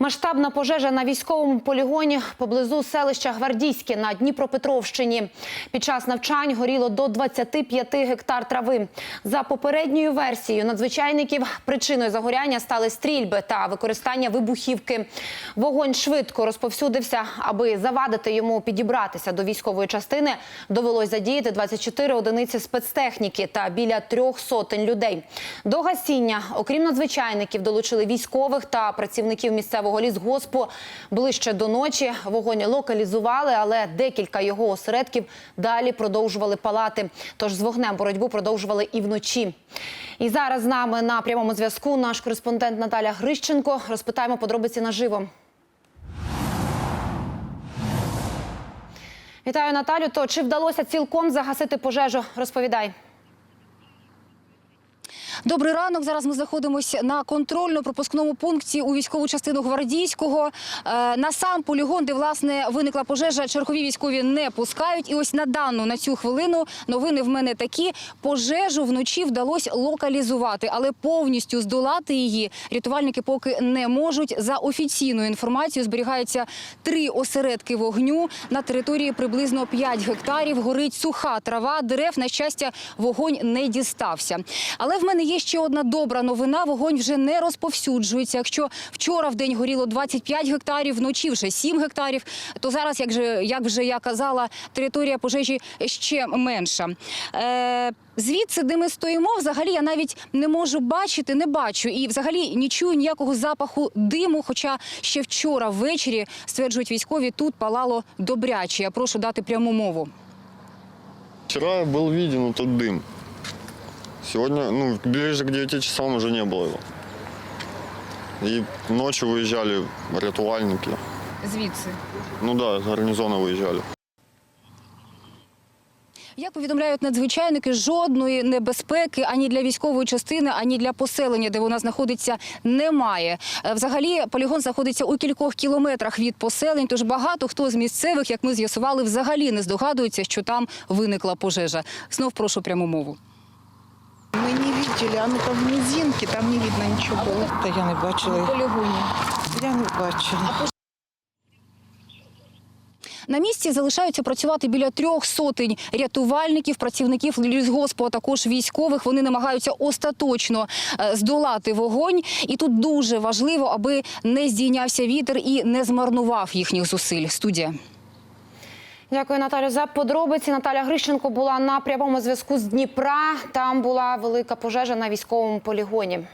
Масштабна пожежа на військовому полігоні поблизу селища Гвардійське на Дніпропетровщині. Під час навчань горіло до 25 гектар трави. За попередньою версією надзвичайників причиною загоряння стали стрільби та використання вибухівки. Вогонь швидко розповсюдився. Аби завадити йому підібратися до військової частини, довелось задіяти 24 одиниці спецтехніки та біля трьох сотень людей. До гасіння, окрім надзвичайників, долучили військових та працівників місцевого лісгоспу. Ближче до ночі вогонь локалізували, але декілька його осередків далі продовжували палати. Тож з вогнем боротьбу продовжували і вночі. І зараз з нами на прямому зв'язку наш кореспондент Наталя Грищенко. Розпитаємо подробиці наживо. Вітаю Наталю. То чи вдалося цілком загасити пожежу? Розповідай. Добрий ранок. Зараз ми знаходимося на контрольно-пропускному пункті у військову частину гвардійського. Е, На сам полігон, де власне виникла пожежа, чергові військові не пускають. І ось на дану на цю хвилину новини в мене такі: пожежу вночі вдалося локалізувати, але повністю здолати її рятувальники поки не можуть. За офіційною інформацією зберігаються три осередки вогню на території приблизно 5 гектарів. Горить суха трава, дерев. На щастя, вогонь не дістався. Але в мене є ще одна добра новина. Вогонь вже не розповсюджується. Якщо вчора в день горіло 25 гектарів, вночі вже 7 гектарів, то зараз, як же як вже я казала, територія пожежі ще менша. Е, Звідси, де ми стоїмо, взагалі я навіть не можу бачити, не бачу і взагалі не чую ніякого запаху диму. Хоча ще вчора ввечері стверджують військові, тут палало добряче. Я прошу дати пряму мову. Вчера был виден тот дым. Сегодня, ну, ближе к 9 часам уже не было его. И ночью выезжали рятувальники. Звідси. Ну да, с гарнизона выезжали. Як повідомляють надзвичайники, жодної небезпеки ані для військової частини, ані для поселення, де вона знаходиться, немає. Е, Взагалі, полігон знаходиться у кількох кілометрах від поселень. Тож багато хто з місцевих, як ми з'ясували, взагалі не здогадується, що там виникла пожежа. Знов прошу пряму мову. Мы не видели, оно там в низинке, там не видно ничего было. Та я не бачила. полігоні. Я не бачила. На місці залишаються працювати біля трьох сотень рятувальників, працівників лісгоспу, а також військових. Вони намагаються остаточно е, здолати вогонь. І тут дуже важливо, аби не здійнявся вітер і не змарнував їхніх зусиль. Студія. Дякую, Наталю, за подробиці. Наталя Грищенко була на прямому зв'язку з Дніпра. Там була велика пожежа на військовому полігоні.